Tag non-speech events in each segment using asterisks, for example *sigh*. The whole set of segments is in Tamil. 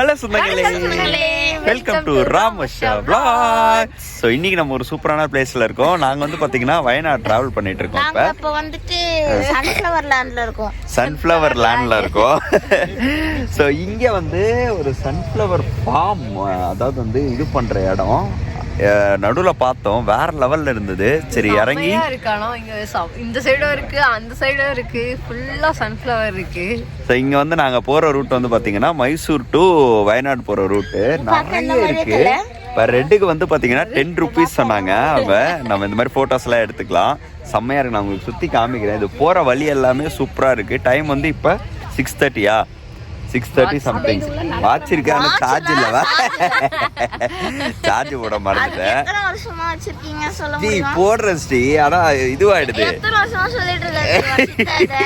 ஹலோ சொந்தங்களே. Welcome to Ramasha vlog so இன்னைக்கு நம்ம ஒரு சூப்பரான பிளேஸ்ல இருக்கோம். நாங்க வந்து பாத்தீங்கன்னா வயநாடு டிராவல் பண்ணிட்டு இருக்கோம் இப்ப. இப்ப வந்துட்டு சன்ஃபிளவர் லேண்ட்ல இருக்கோம். சன்ஃப்ளவர் லேண்ட்ல இருக்கோம். *laughs* ஸோ இங்க வந்து ஒரு சன்ஃப்ளவர் ஃபார்ம் அதாவது வந்து இது பண்ற இடம். நடுவில் பார்த்தோம் வேற லெவல்ல இருந்தது. சரி இறங்கி. செம்மையா இருக்கு ஆனா இங்க இந்த சைடும் இருக்கு அந்த சைடும் இருக்கு. ஃபுல்லா சன்ஃப்ளவர் இருக்கு. ஸோ இங்க வந்து நாங்க போற ரூட் வந்து பாத்தீங்கன்னா மைசூர் டு வயநாடு போற ரூட்டு நிறைய இருக்கு. இப்போ ரெட்டுக்கு வந்து பாத்தீங்கன்னா டென் ருபீஸ் சொன்னாங்க. அவங்க நம்ம இந்த மாதிரி எல்லாம் எடுத்துக்கலாம். செம்மையா இருக்கு. நான் உங்களுக்கு சுத்தி காமிக்கிறேன். இது போற வழி எல்லாமே சூப்பரா இருக்கு. டைம் வந்து இப்போ சிக்ஸ் தேர்ட்டியா சிக்ஸ் தேர்ட்டி சம்திங் வாட்ச் இருக்கு ஆனால் சார்ஜ் இல்லவா சார்ஜ் போட மறந்துட்டேன். ஜி முடியுமா? போடுற ஸ்ரீ ஆனா இதுவாயிடுது. எத்தனை வருஷமா சொல்லிட்டு இருக்காங்க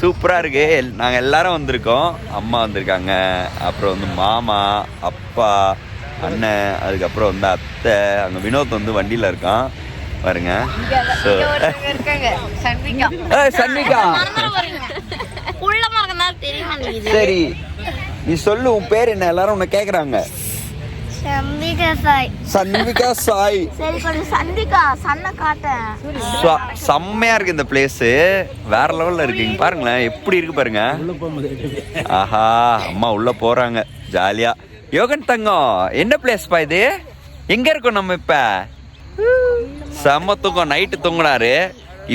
சூப்பரா இருக்கு. எல்- நாங்க எல்லாரும் வந்திருக்கோம். அம்மா வந்திருக்காங்க. அப்புறம் வந்து மாமா அப்பா அண்ணன் அதுக்கப்புறம் வந்து அத்தை அங்க வினோத் வந்து வண்டியில இருக்கான். பாருங்க. So- இங்க ஒருத்தவங்க இருக்காங்க. சன்விகா ஏய், சன்னிகா சரி நீ சொல்லு உன் பேர் என்ன? எல்லாரும் உன்னை கேக்குறாங்க. சந்திகா சாய். சன்விகா சாய். சரி கொஞ்சம் சந்திகா சன்ன காட்டேன். செம்மையா இருக்கு இந்த பிளேஸ் வேற லெவல்ல இருக்கு இங்க பாருங்களேன் எப்படி இருக்கு பாருங்க. ஆஹா அம்மா உள்ள போறாங்க. ஜாலியா. யோகன் தங்கம் என்ன பிளேஸ் பா இது? எங்க இருக்கோம் நம்ம இப்ப? செம்ம தூக்கம் நைட்டு தூங்குனாரு.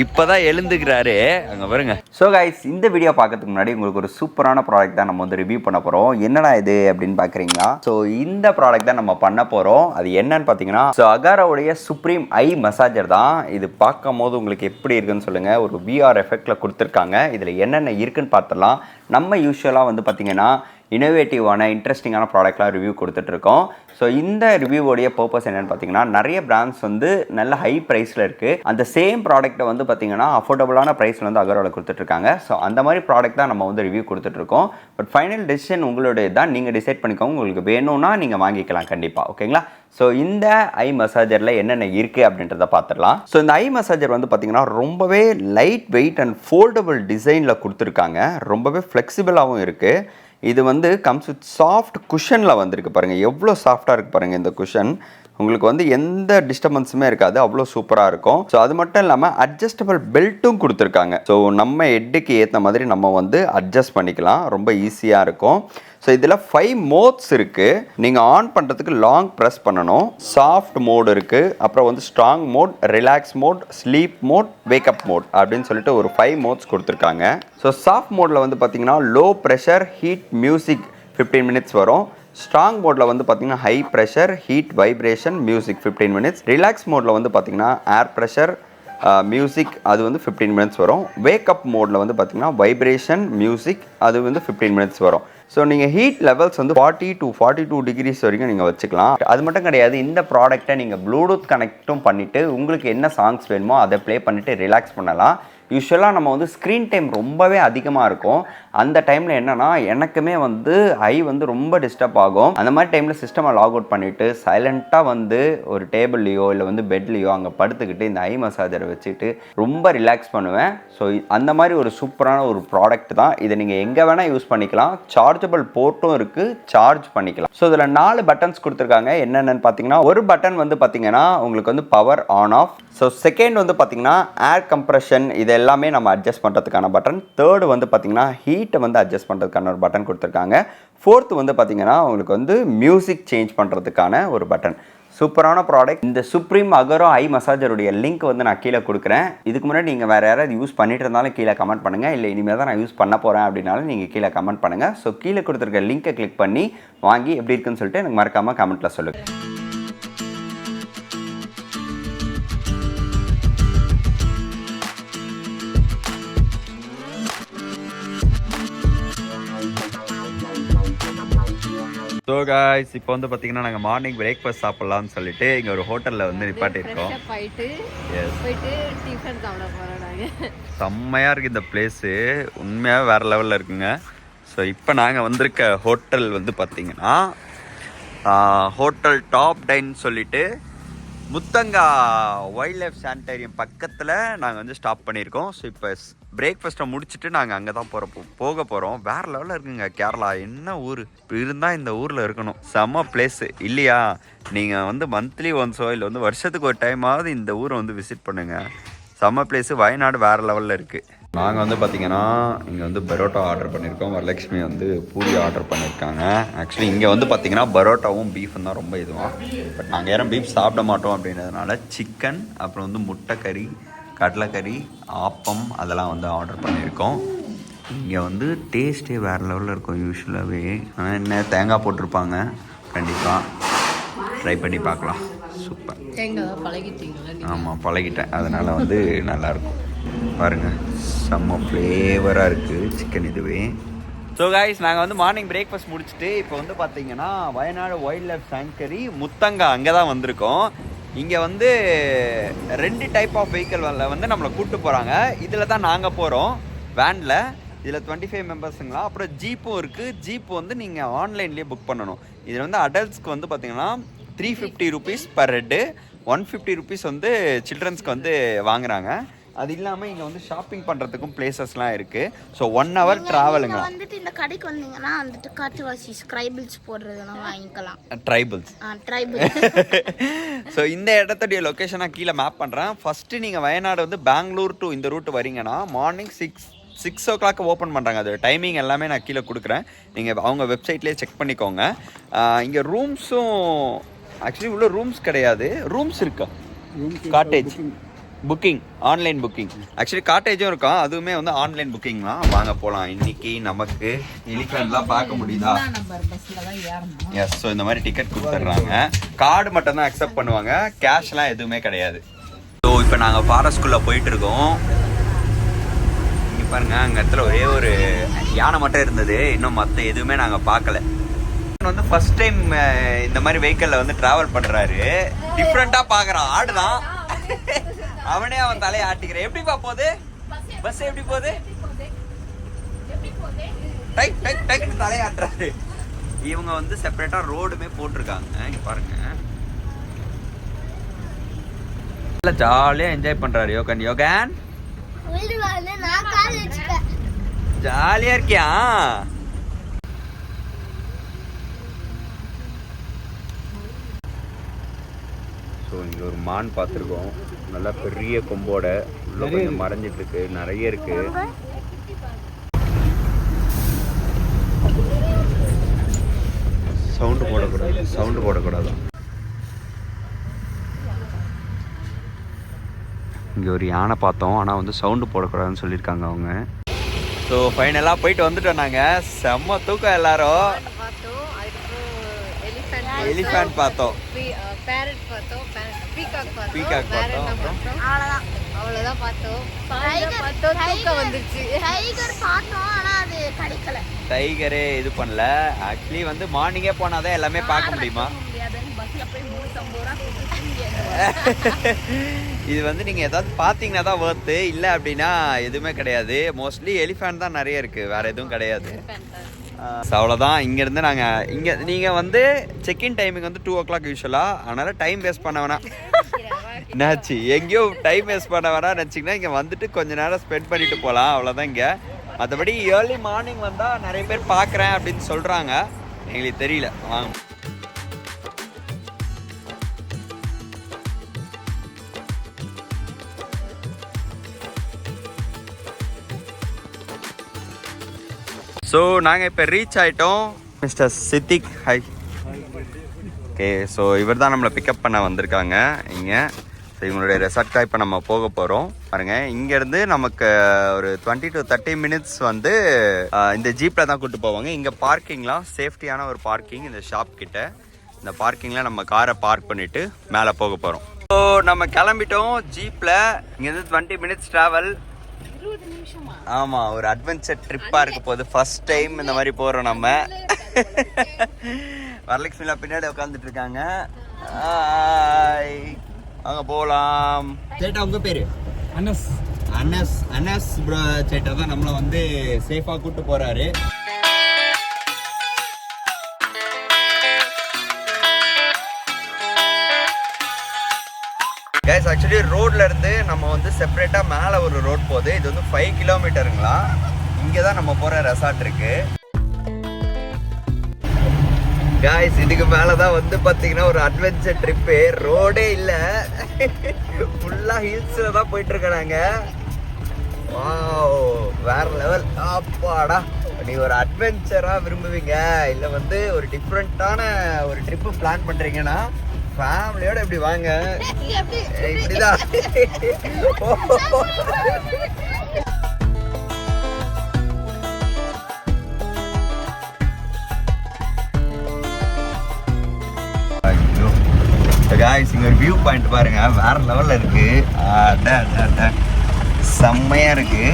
இப்போதான் எழுந்துக்கிறாரு. அங்கே பாருங்க. ஸோ கைஸ் இந்த வீடியோ பார்க்கறதுக்கு முன்னாடி உங்களுக்கு ஒரு சூப்பரான ப்ராடக்ட் தான் நம்ம வந்து ரிவ்யூ பண்ண போகிறோம் என்னடா இது அப்படின்னு பார்க்குறீங்களா ஸோ இந்த ப்ராடக்ட் தான் நம்ம பண்ண போகிறோம் அது என்னன்னு பார்த்தீங்கன்னா ஸோ அகாராவுடைய சுப்ரீம் ஐ மசாஜர் தான். இது பார்க்கும் போது உங்களுக்கு எப்படி இருக்குன்னு சொல்லுங்கள் ஒரு விஆர் எஃபெக்டில் கொடுத்துருக்காங்க. இதில் என்னென்ன இருக்குன்னு பார்த்துடலாம். நம்ம யூஸ்வலாக வந்து பார்த்தீங்கன்னா இனோவேட்டிவான இன்ட்ரெஸ்டிங்கான ப்ராடக்ட்லாம் ரிவ்யூ கொடுத்துட்ருக்கோம். ஸோ இந்த ரிவ்யூவோடைய பர்பஸ் என்னென்னு பார்த்தீங்கன்னா நிறைய பிராண்ட்ஸ் வந்து நல்ல ஹை ப்ரைஸில் இருக்குது அந்த சேம் ப்ராடக்ட்டை வந்து பார்த்தீங்கன்னா அஃபோர்டபுளான ப்ரைஸில் வந்து அகர்வாலில் கொடுத்துட்ருக்காங்க. ஸோ அந்த மாதிரி ப்ராடக்ட் தான் நம்ம வந்து ரிவ்யூ கொடுத்துட்ருக்கோம். பட் ஃபைனல் டெசிஷன் உங்களுடைய தான். நீங்கள் டிசைட் பண்ணிக்கோங்க. உங்களுக்கு வேணும்னா நீங்கள் வாங்கிக்கலாம் கண்டிப்பாக ஓகேங்களா ஸோ இந்த ஐ மசாஜரில் என்னென்ன இருக்குது அப்படின்றத பார்த்துடலாம் ஸோ இந்த ஐ மசாஜர் வந்து பார்த்தீங்கன்னா ரொம்பவே லைட் வெயிட் அண்ட் ஃபோல்டபுள் டிசைனில் கொடுத்துருக்காங்க. ரொம்பவே ஃப்ளெக்சிபிளாகவும் இருக்குது இது வந்து கம்ஸ் வித் சாஃப்ட் குஷனில் வந்திருக்கு பாருங்கள் எவ்வளோ சாஃப்டாக இருக்குது பாருங்கள் இந்த குஷன் உங்களுக்கு வந்து எந்த டிஸ்டர்பன்ஸுமே இருக்காது. அவ்வளோ சூப்பராக இருக்கும். ஸோ அது மட்டும் இல்லாமல் அட்ஜஸ்டபிள் பெல்ட்டும் கொடுத்துருக்காங்க. ஸோ நம்ம ஹெட்டுக்கு ஏற்ற மாதிரி நம்ம வந்து அட்ஜஸ்ட் பண்ணிக்கலாம். ரொம்ப ஈஸியாக இருக்கும். ஸோ இதில் ஃபைவ் மோட்ஸ் இருக்குது நீங்கள் ஆன் பண்ணுறதுக்கு லாங் ப்ரெஸ் பண்ணணும். சாஃப்ட் மோட் இருக்குது அப்புறம் வந்து strong mode relax mode sleep mode wake up mode அப்படின்னு சொல்லிட்டு ஒரு ஃபைவ் மோட்ஸ் கொடுத்துருக்காங்க. ஸோ சாஃப்ட் மோடில் வந்து பார்த்தீங்கன்னா low pressure heat music fifteen minutes வரும். ஸ்ட்ராங் மோடில் வந்து பார்த்தீங்கன்னா high pressure heat vibration music fifteen minutes relax மோடில் வந்து பார்த்தீங்கன்னா ஏர் ப்ரெஷர் மியூசிக் அது வந்து ஃபிஃப்டீன் மினிட்ஸ் வரும். வேக்கப் மோடில் வந்து பார்த்தீங்கன்னா வைப்ரேஷன் மியூசிக் அது வந்து ஃபிஃப்டீன் மினிட்ஸ் வரும். ஸோ நீங்கள் ஹீட் லெவல்ஸ் வந்து forty to forty two degrees வரைக்கும் நீங்கள் வச்சுக்கலாம். அது மட்டும் கிடையாது இந்த ப்ராடக்ட்டை நீங்கள் ப்ளூடூத் கனெக்ட்டும் பண்ணிவிட்டு உங்களுக்கு என்ன சாங்ஸ் வேணுமோ அதை ப்ளே பண்ணிவிட்டு ரிலாக்ஸ் பண்ணலாம். யூஸ்வலாக நம்ம வந்து ஸ்க்ரீன் டைம் ரொம்பவே அதிகமாக இருக்கும். அந்த டைமில் என்னென்னா எனக்குமே வந்து ஐ வந்து ரொம்ப டிஸ்டர்ப் ஆகும். அந்த மாதிரி டைமில் சிஸ்டமை லாக் அவுட் பண்ணிவிட்டு சைலண்ட்டாக வந்து ஒரு டேபிள்லையோ இல்லை வந்து பெட்லேயோ அங்கே படுத்துக்கிட்டு இந்த ஐ மசாஜரை வச்சுட்டு ரொம்ப ரிலாக்ஸ் பண்ணுவேன். ஸோ அந்த மாதிரி ஒரு சூப்பரான ஒரு ப்ராடக்ட் தான். இதை நீங்கள் எங்கே வேணால் யூஸ் பண்ணிக்கலாம். சார்ஜபிள் போர்ட்டும் இருக்குது சார்ஜ் பண்ணிக்கலாம். ஸோ இதில் நாலு பட்டன்ஸ் கொடுத்துருக்காங்க. என்னென்னு பார்த்தீங்கன்னா ஒரு பட்டன் வந்து பார்த்தீங்கன்னா உங்களுக்கு வந்து power on off so second வந்து பார்த்தீங்கன்னா ஏர் கம்ப்ரெஷன் இது எல்லாமே நம்ம அட்ஜஸ்ட் பண்ணுறதுக்கான பட்டன் தேர்டு வந்து பார்த்தீங்கன்னா ஹீட்டை வந்து அட்ஜஸ்ட் பண்ணுறதுக்கான ஒரு பட்டன் கொடுத்துருக்காங்க. ஃபோர்த்து வந்து பார்த்தீங்கன்னா உங்களுக்கு வந்து மியூசிக் சேஞ்ச் பண்ணுறதுக்கான ஒரு பட்டன் சூப்பரான ப்ராடக்ட் இந்த சுப்ரீம் அகரோ ஐ மசாஜருடைய லிங்க் வந்து நான் கீழே கொடுக்குறேன். இதுக்கு முன்னாடி நீங்கள் வேறு யாராவது யூஸ் பண்ணிட்டு இருந்தாலும் கீழே கமெண்ட் பண்ணுங்கள் இல்லை இனிமேல் தான் நான் யூஸ் பண்ண போகிறேன் அப்படின்னாலும் நீங்கள் கீழே கமெண்ட் பண்ணுங்கள் ஸோ கீழே கொடுத்துருக்க லிங்கை கிளிக் பண்ணி வாங்கி எப்படி இருக்குன்னு சொல்லிட்டு எனக்கு மறக்காமல் கமெண்ட்டில் சொல்லுங்கள் ஸோ காய்ஸ் இப்போ வந்து பார்த்தீங்கன்னா நாங்கள் மார்னிங் பிரேக்ஃபாஸ்ட் சாப்பிட்லாம்னு சொல்லிட்டு இங்கே ஒரு ஹோட்டலில் வந்து நாங்க. செம்மையாக இருக்குது இந்த பிளேஸு உண்மையாக வேறு லெவலில் இருக்குங்க. ஸோ இப்போ நாங்கள் வந்திருக்க ஹோட்டல் வந்து பார்த்தீங்கன்னா ஹோட்டல் டாப் டைன் சொல்லிட்டு முத்தங்கா வைல்ட் லைஃப் சானிட்டேரியம் பக்கத்தில் நாங்கள் வந்து ஸ்டாப் பண்ணியிருக்கோம். ஸோ இப்போ பிரேக்ஃபாஸ்ட்டை முடிச்சுட்டு நாங்கள் அங்கே தான் போகிற போக போகிறோம் வேறு லெவலில் இருக்குங்க கேரளா. என்ன ஊர்? இப்போ இருந்தால் இந்த ஊரில் இருக்கணும். செம்ம பிளேஸு இல்லையா? நீங்கள் வந்து மந்த்லி ஒன்ஸோ இல்லை வந்து வருஷத்துக்கு ஒரு டைமாவது இந்த ஊரை வந்து விசிட் பண்ணுங்கள் செம்ம பிளேஸு வயநாடு வேறு லெவலில் இருக்குது நாங்கள் வந்து பார்த்தீங்கன்னா இங்கே வந்து பரோட்டா ஆர்டர் பண்ணியிருக்கோம் வரலட்சுமி வந்து பூரி ஆர்டர் பண்ணியிருக்காங்க ஆக்சுவலி இங்கே வந்து பார்த்தீங்கன்னா பரோட்டாவும் பீஃபும் தான் ரொம்ப இதுவான் பட் நாங்கள் யாரும் பீஃப் சாப்பிட மாட்டோம் அப்படின்றதுனால சிக்கன் அப்புறம் வந்து முட்டை கறி கடலைக்கறி ஆப்பம் அதெல்லாம் வந்து ஆர்டர் பண்ணியிருக்கோம் இங்கே வந்து டேஸ்ட்டே வேறு லெவலில் இருக்கும் யூஸ்வலாகவே ஆனால் என்ன தேங்காய் போட்டிருப்பாங்க. கண்டிப்பாக ட்ரை பண்ணி பார்க்கலாம். சூப்பர் தேங்காய் பழகிட்டீங்களா ஆமாம் பழகிட்டேன். அதனால் வந்து நல்லாயிருக்கும் பாருங்க. செம்ம ஃப்ளேவராக இருக்குது சிக்கன் இதுவே. ஸோ காய்ஸ் நாங்கள் வந்து மார்னிங் பிரேக்ஃபாஸ்ட் முடிச்சுட்டு இப்போ வந்து பார்த்தீங்கன்னா Wayanad wild life sanctuary Muthanga அங்கே தான் வந்திருக்கோம். இங்கே வந்து ரெண்டு டைப் ஆஃப் வெஹிக்கிள் வந்து நம்மளை கூப்பிட்டு போகிறாங்க இதில் தான் நாங்கள் போகிறோம் வேனில் இதில் டுவெண்ட்டி ஃபைவ் மெம்பர்ஸுங்களா அப்புறம் ஜீப்பும் இருக்குது ஜீப் வந்து நீங்கள் ஆன்லைன்லேயே புக் பண்ணணும். இதில் வந்து அடல்ட்ஸ்க்கு வந்து பார்த்தீங்கன்னா three fifty rupees per head one fifty rupees வந்து சில்ட்ரன்ஸ்க்கு வந்து வாங்குறாங்க. அது இல்லாமல் இங்கே வந்து ஷாப்பிங் பண்ணுறதுக்கும் பிளேசஸ்லாம் இருக்குது ஸோ ஒன் ஹவர் ட்ராவலுங்க வந்துட்டு இந்த கடைக்கு வந்தீங்கன்னா வந்துட்டு காட்டுவாசி ஸ்கிரைபிள்ஸ் போடுறதுலாம் வாங்கிக்கலாம். ட்ரைபிள்ஸ் ட்ரைபிள் ஸோ இந்த இடத்துடைய லொக்கேஷன் நான் கீழே மேப் பண்ணுறேன் ஃபஸ்ட்டு நீங்கள் வயநாடு வந்து பெங்களூர் டு இந்த ரூட் வரீங்கன்னா morning six six o'clock open பண்ணுறாங்க அது டைமிங் எல்லாமே நான் கீழே கொடுக்குறேன். நீங்கள் அவங்க வெப்சைட்லேயே செக் பண்ணிக்கோங்க. இங்கே ரூம்ஸும் ஆக்சுவலி உள்ள ரூம்ஸ் கிடையாது. ரூம்ஸ் இருக்கா. Cottage booking online booking actually காட்டேஜும் இருக்கும். அதுவுமே வந்து ஆன்லைன் புக்கிங்லாம் வாங்க போகலாம் இன்னைக்கு நமக்கு எலிஃபென்ட்லாம் பார்க்க முடியுதா? எஸ் ஸோ இந்த மாதிரி டிக்கெட் கொடுத்துட்றாங்க. கார்டு மட்டும் தான் அக்செப்ட் பண்ணுவாங்க. கேஷ்லாம் எதுவுமே கிடையாது. ஸோ இப்போ நாங்கள் ஃபாரஸ்ட்குள்ளே போயிட்டு இருக்கோம். இங்கே பாருங்க அங்கே இடத்துல ஒரே ஒரு யானை மட்டும் இருந்தது. இன்னும் மற்ற எதுவுமே நாங்கள் பார்க்கல. வந்து ஃபர்ஸ்ட் டைம் இந்த மாதிரி வெஹிக்கிளில் வந்து ட்ராவல் பண்ணுறாரு டிஃப்ரெண்ட்டாக பார்க்குறான். ஆடுதான். அவனே அவன் தலையை ஆட்டிக்கிறான். எப்படிப்பா போகுது? பஸ் எப்படி போகுது? டைக் டைக் டைக்னு தலையாட்டுறாரு இவங்க வந்து செப்பரேட்டா ரோடுமே போட்டிருக்காங்க. இங்க பாருங்க. நல்லா ஜாலியா என்ஜாய் பண்றாரு யோகன். யோகன்? ஜாலியா இருக்கியா? ஸோ இங்கே ஒரு மான் பார்த்துருக்கோம். நல்லா பெரிய கொம்போட உள்ள கொஞ்சம் மறைஞ்சிட்டு இருக்கு நிறைய இருக்கு. சவுண்டு போடக்கூடாது. சவுண்டு போடக்கூடாது. இங்கே ஒரு யானை பார்த்தோம். ஆனால் வந்து சவுண்டு போடக்கூடாதுன்னு சொல்லியிருக்காங்க அவங்க. ஸோ ஃபைனலாக போயிட்டு வந்துட்டோம் நாங்கள் செம்ம தூக்கம் எல்லாரும். எலிஃபேண்ட் பார்த்தோம். பேரட் பார்த்தோம். பீகாக் பார்த்தோம். என்ன பார்த்தோம். பார்த்தோம் அவ்வளோதான் அவ்வளவுதான். பார்த்தோம். பார்த்தோம். தூக்கம் tiger. வந்துச்சு டைகர் பார்த்தோம் ஆனா அது கிடைக்கல. டைகரே இது பண்ணல. ஆக்சுவலி வந்து மார்னிங்கே போனாதான் எல்லாமே பார்க்க முடியுமா? *laughs* இது வந்து நீங்கள் ஏதாவது பார்த்தீங்கன்னா தான் ஒர்த்து இல்லை அப்படின்னா எதுவுமே கிடையாது. மோஸ்ட்லி எலிஃபேண்ட் தான் நிறைய இருக்குது வேறு எதுவும் கிடையாது. அவ்வளோதான் இங்கேருந்து நாங்கள் இங்கே நீங்கள் வந்து செக்இன் டைமிங் வந்து டூ ஓ கிளாக் யூஸ்வலாக அதனால் டைம் வேஸ்ட் பண்ண வேணாம். என்னாச்சு? எங்கேயோ டைம் வேஸ்ட் பண்ண வேணாம் நினச்சிங்கன்னா இங்கே வந்துட்டு கொஞ்ச நேரம் ஸ்பெண்ட் பண்ணிட்டு போகலாம் அவ்வளோதான் இங்கே. மற்றபடி ஏர்லி மார்னிங் வந்தால் நிறைய பேர் பார்க்குறேன் அப்படின்னு சொல்கிறாங்க எங்களுக்கு தெரியல. வாங்க. ஸோ நாங்கள் இப்போ ரீச் ஆகிட்டோம் mister Siddique hi okay so இவர் தான் நம்மளை பிக்கப் பண்ண வந்திருக்காங்க இங்கே. ஸோ இவங்களுடைய ரெசார்ட்டாக இப்போ நம்ம போக போகிறோம் பாருங்கள் இங்கேருந்து நமக்கு ஒரு டுவெண்ட்டி டு தேர்ட்டி மினிட்ஸ் வந்து இந்த ஜீப்பில் தான் கூப்பிட்டு போவாங்க. இங்கே பார்க்கிங்லாம் சேஃப்டியான ஒரு பார்க்கிங் இந்த ஷாப் கிட்ட. இந்த பார்க்கிங்கில் நம்ம காரை பார்க் பண்ணிவிட்டு மேலே போக போகிறோம் ஸோ நம்ம கிளம்பிட்டோம் ஜீப்பில் இங்கேருந்து டுவெண்ட்டி மினிட்ஸ் ட்ராவல் ஆமா ஒரு அட்வென்ச்சர் ட்ரிப்பா இருக்க போகுது. ஃபர்ஸ்ட் டைம் இந்த மாதிரி போறோம் நம்ம. *laughs* வரலட்சுமிலா பின்னாடி உட்காந்துட்டு இருக்காங்க. ஹாய் வாங்க போலாம். சேட்டா உங்க பேரு? அனஸ். அனஸ் அனஸ் ப்ரோ சேட்டா தான் நம்மள வந்து சேஃபா கூட்டு போறாரு. கைஸ் ஆக்சுவலி ரோட்ல இருந்து நம்ம வந்து செப்பரேட்டா மேலே ஒரு ரோட் போகுது. இது வந்து ஃபைவ் கிலோமீட்டருங்களா இங்கே தான் நம்ம போற ரெசார்ட் இருக்கு. காய்ஸ் இதுக்கு மேலே தான் வந்து பார்த்தீங்கன்னா ஒரு அட்வென்ச்சர் ட்ரிப்பு ரோடே இல்லை. ஃபுல்லாக ஹில்ஸில் தான் போயிட்டு நாங்கள் வாவ் வேற லெவல் ஆப்பாடா நீ ஒரு அட்வென்ச்சராக விரும்புவீங்க. இல்லை வந்து ஒரு டிஃப்ரெண்ட்டான ஒரு ட்ரிப்பு பிளான் பண்ணுறீங்கன்னா ஃபேமிலியோட இப்படி வாங்க. இப்படிதான். காய்ஸ் இங்க ஒரு வியூ பாயிண்ட் பாருங்க. வேற லெவல்ல இருக்கு. அட, அட, அட. செம்மையா இருக்கு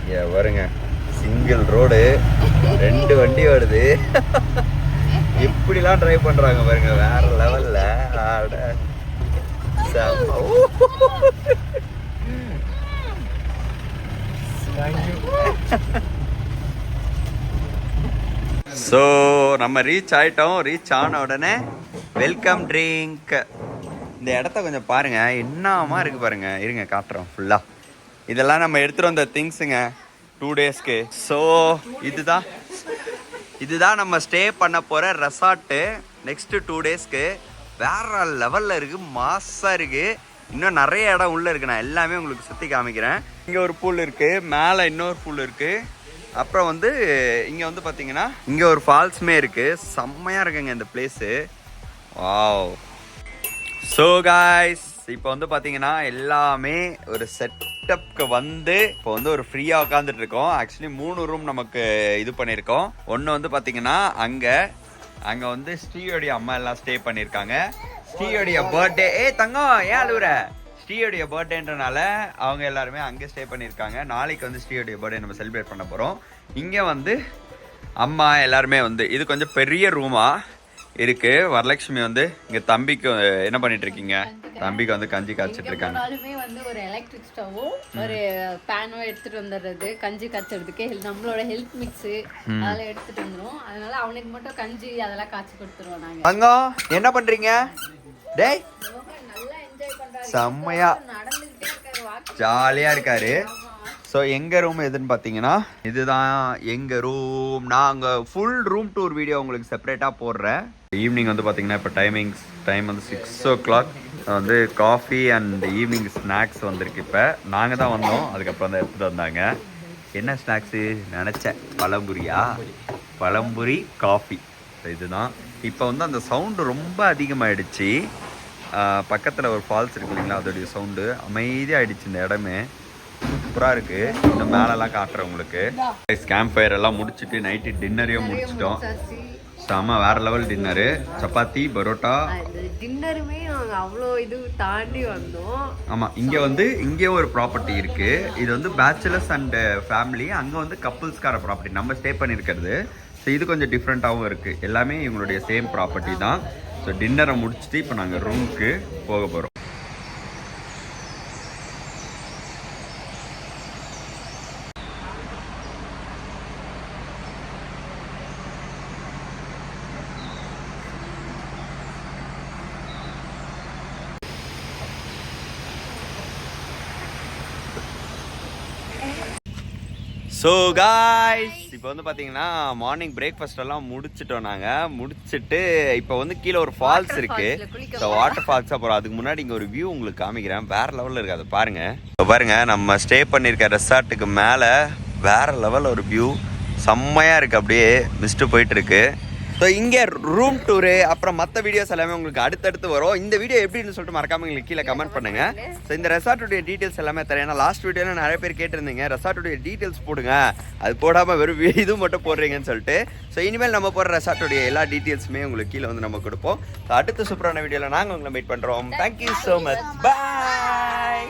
இங்க பாருங்க சிங்கிள் ரோடு ரெண்டு வண்டி வருது எப்படிலாம் டிரைவ் பண்றாங்க பாருங்க வேற லெவல்ல. ஸோ நம்ம ரீச் ஆயிட்டோம் ரீச் ஆன உடனே வெல்கம் ட்ரிங்க் இந்த இடத்த கொஞ்சம் பாருங்க என்னமா இருக்கு பாருங்க. இருங்க காட்டுறோம் ஃபுல்லா இதெல்லாம் நம்ம எடுத்துட்டு வந்த திங்ஸுங்க டூ டேஸ்க்கு ஸோ இதுதான் இதுதான் நம்ம ஸ்டே பண்ண போகிற ரெசார்ட்டு நெக்ஸ்ட்டு டூ டேஸ்க்கு வேற லெவலில் இருக்குது மாசாக இருக்குது இன்னும் நிறைய இடம் உள்ளே இருக்குது நான் எல்லாமே உங்களுக்கு சுற்றி காமிக்கிறேன். இங்கே ஒரு பூல் இருக்குது மேலே இன்னொரு பூல் இருக்குது அப்புறம் வந்து இங்கே வந்து பார்த்தீங்கன்னா இங்கே ஒரு ஃபால்ஸுமே இருக்குது செம்மையாக இருக்குங்க இந்த பிளேஸு வாவ் ஸோ காய்ஸ் இப்போ வந்து பார்த்தீங்கன்னா எல்லாமே ஒரு செட்டப்க்கு வந்து இப்போ வந்து ஒரு ஃப்ரீயாக உட்காந்துட்டு இருக்கோம் ஆக்சுவலி மூணு ரூம் நமக்கு இது பண்ணியிருக்கோம் ஒன்று வந்து பார்த்தீங்கன்னா அங்கே. அங்கே வந்து ஸ்ரீயோடைய அம்மா எல்லாம் ஸ்டே பண்ணியிருக்காங்க ஸ்ரீயோடைய பர்த்டே ஏ தங்கம் ஏன் அழுவுற? ஸ்ரீயோடைய பர்த்டேன்றனால அவங்க எல்லாருமே அங்கே ஸ்டே பண்ணியிருக்காங்க நாளைக்கு வந்து ஸ்ரீயோடைய பர்த்டே நம்ம செலிப்ரேட் பண்ண போகிறோம் இங்கே வந்து அம்மா எல்லாருமே வந்து இது கொஞ்சம் பெரிய ரூமா இருக்கு. வரலட்சுமி வந்து இங்க தம்பிக்கு என்ன பண்ணிட்டு இருக்கீங்க? தம்பிக்கு வந்து கஞ்சி காய்ச்சிட்டு இருக்காங்க. வந்து ஒரு எலக்ட்ரிக் ஸ்டவ்வும் ஒரு பேனும் எடுத்துட்டு வந்துடுறது. கஞ்சி காய்ச்சறதுக்கு நம்மளோட ஹெல்த் மிக்ஸ் அதெல்லாம் எடுத்துட்டு வந்துரும். அதனால அவனுக்கு மட்டும் கஞ்சி அதெல்லாம் காய்ச்சி கொடுத்துருவோம் நாங்க. தங்கம் என்ன பண்றீங்க? டேய். செம்மையா. ஜாலியா இருக்காரு. ஸோ எங்க ரூம் எதுன்னு பார்த்தீங்கன்னா இதுதான் எங்க ரூம் நான் அங்கே ஃபுல் ரூம் டூர் வீடியோ உங்களுக்கு செப்பரேட்டாக போடுறேன். ஈவினிங் வந்து பார்த்தீங்கன்னா இப்போ டைமிங்ஸ் டைம் வந்து சிக்ஸ் ஓ கிளாக் வந்து காஃபி அண்ட் ஈவினிங் ஸ்நாக்ஸ் வந்திருக்கு இப்போ. நாங்கள் தான் வந்தோம். அதுக்கப்புறம் தான் எடுத்துகிட்டு வந்தாங்க. என்ன ஸ்நாக்ஸு நினச்சேன். பழம்புரியா? பழம்புரி காஃபி இதுதான். இப்போ வந்து அந்த சவுண்டு ரொம்ப அதிகமாகிடுச்சு பக்கத்தில் ஒரு ஃபால்ஸ் இருக்கு இல்லைங்களா? அதோடைய சவுண்டு அமைதியாகிடுச்சு இந்த இடமே. சூப்பராக இருக்குது இந்த மேலெல்லாம் காட்டுறேன் உங்களுக்கு. கேம்ப் ஃபயர் எல்லாம் முடிச்சுட்டு நைட்டு டின்னரையும் முடிச்சிட்டோம். செம வேற லெவல் டின்னரு சப்பாத்தி பரோட்டா. டின்னருமே நாங்க அவ்வளோ இது தாண்டி வந்தோம். ஆமாம் இங்கே வந்து இங்கே ஒரு ப்ராப்பர்ட்டி இருக்கு. இது வந்து பேச்சுலர்ஸ் அண்ட் ஃபேமிலி அங்கே வந்து கப்புள்ஸ்கார ப்ராப்பர்ட்டி நம்ம ஸ்டே பண்ணியிருக்கிறது ஸோ இது கொஞ்சம் டிஃப்ரெண்ட்டாகவும் இருக்கு. எல்லாமே இவங்களுடைய சேம் ப்ராப்பர்ட்டி தான். ஸோ டின்னரை முடிச்சுட்டு இப்போ நாங்கள் ரூமுக்கு போக போகிறோம் ஸோ காய்ஸ் இப்போ வந்து பார்த்தீங்கன்னா மார்னிங் பிரேக்ஃபாஸ்ட் எல்லாம் முடிச்சிட்டோம் நாங்கள் முடிச்சிட்டு இப்போ வந்து கீழே ஒரு ஃபால்ஸ் இருக்கு. ஸோ வாட்டர் ஃபால்ஸ் அப்புறம் அதுக்கு முன்னாடி இங்கே ஒரு வியூ உங்களுக்கு காமிக்கிறேன். வேற லெவலில் இருக்கு அதை பாருங்க. இப்போ பாருங்க நம்ம ஸ்டே பண்ணியிருக்க ரெசார்ட்டுக்கு மேலே வேற லெவலில் ஒரு வியூ செம்மையாக இருக்கு அப்படியே. மிஸ்ட்டு போயிட்டு இருக்கு. ஸோ இங்கே ரூம் டூரு அப்புறம் மற்ற வீடியோஸ் எல்லாமே உங்களுக்கு அடுத்தடுத்து வரும். இந்த வீடியோ எப்படின்னு சொல்லிட்டு மறக்காம எங்களுக்கு கீழே கமெண்ட் பண்ணுங்க. ஸோ இந்த ரெசார்ட்டுடைய டீட்டெயில்ஸ் எல்லாமே தரேன். ஏன்னா லாஸ்ட் வீடியோவில் நிறைய பேர் கேட்டிருந்தீங்க. ரெசார்ட்டுடைய டீட்டெயில்ஸ் போடுங்க. அது போடாமல் வெறும் *laughs* இது மட்டும் போடுறீங்கன்னு சொல்லிட்டு. ஸோ இனிமேல் நம்ம போடுற ரெசார்ட்டுடைய எல்லா டீட்டெயில்ஸுமே உங்களுக்கு கீழே வந்து நம்ம கொடுப்போம். ஸோ அடுத்த சூப்பரான வீடியோவில் நாங்கள் உங்களை மீட் பண்ணுறோம் தேங்க்யூ ஸோ மச் பாய்